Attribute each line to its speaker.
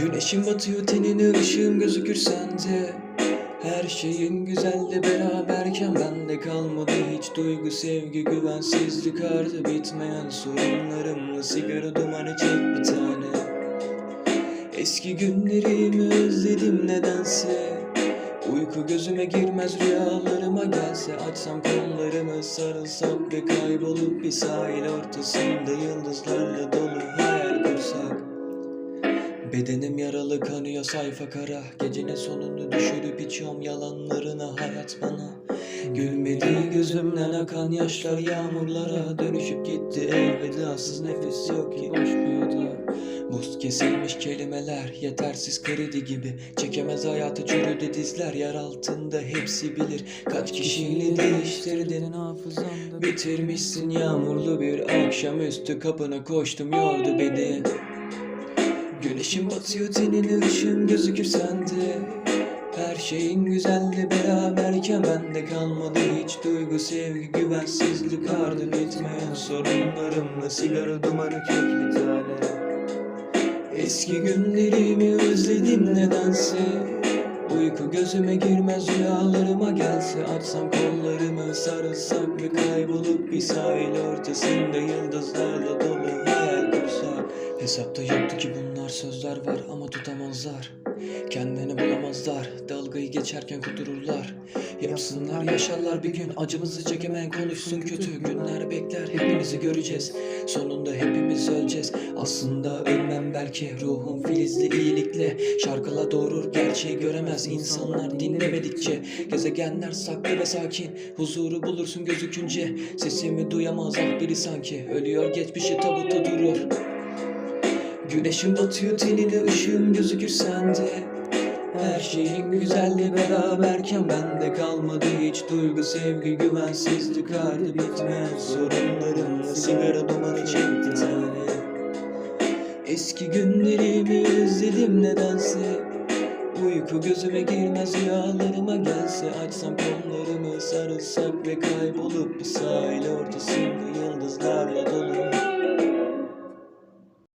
Speaker 1: Güneşin batıyor tenine ışığım gözükür sende. Her şeyin güzelle beraberken bende kalmadı hiç. Duygu sevgi güvensizlik artı bitmeyen sorunlarımla sigara dumanı çek bir tane. Eski günlerimi özledim nedense. Uyku gözüme girmez rüyalarıma gelse. Açsam kollarımı sarılsak ve kaybolup bir sahil ortasında Yıldızlarla Bedenim yaralı kanıyor sayfa kara. Gecenin sonunu düşürüp içiyorum yalanlarına hayat bana. Gülmediği gözümden akan yaşlar yağmurlara Dönüşüp gitti. Elvedasız nefes yok ki boş bir oda. Buz kesilmiş kelimeler yetersiz kredi gibi. Çekemez hayatı çürüdü dizler yer altında hepsi bilir. Kaç kişiyle değiştirdin hafızamda Bitirmişsin yağmurlu bir akşamüstü kapına koştum yordu beni Güneşin batıyor tenine ışığım gözükür sende. Her şeyin güzelli beraberken bende kalmadı hiç. Duygu sevgi güvensizlik ardı bitmeyen sorunlarımla sigara dumanı kek bir tane. Eski günlerimi özledim nedense. Uyku gözüme girmez rüyalarıma gelse. Açsam kollarımı sarılsak ve kaybolup bir sahil ortasında Yıldızlarla dolu hayal Hesapta yoktu ki bunlar sözler var ama tutamazlar. Kendini bulamazlar dalgayı geçerken kudururlar. Yapsınlar yaşarlar bir gün acımızı çekemeyen konuşsun kötü günler bekler. Hepimizi göreceğiz Sonunda hepimiz öleceğiz. Aslında ölmem belki ruhum filizli iyilikle. Şarkıla doğurur gerçeği göremez. İnsanlar dinlemedikçe Gezegenler saklı ve sakin. Huzuru bulursun gözükünce Sesimi duyamaz ah biri sanki. Ölüyor geçmişi tabuta durur Güneşin batıyor tenine ışığım gözükür sende. Her şeyin güzelliği beraberken bende kalmadı hiç. Duygu sevgi güvensizlik hali bitmeyen sorunlarımla sigara dumanı çekti tane. Eski günlerimi özledim nedense. Uyku gözüme girmez rüyalarıma gelse. Açsam kollarımı sarılsak ve kaybolup bir sahil ortasında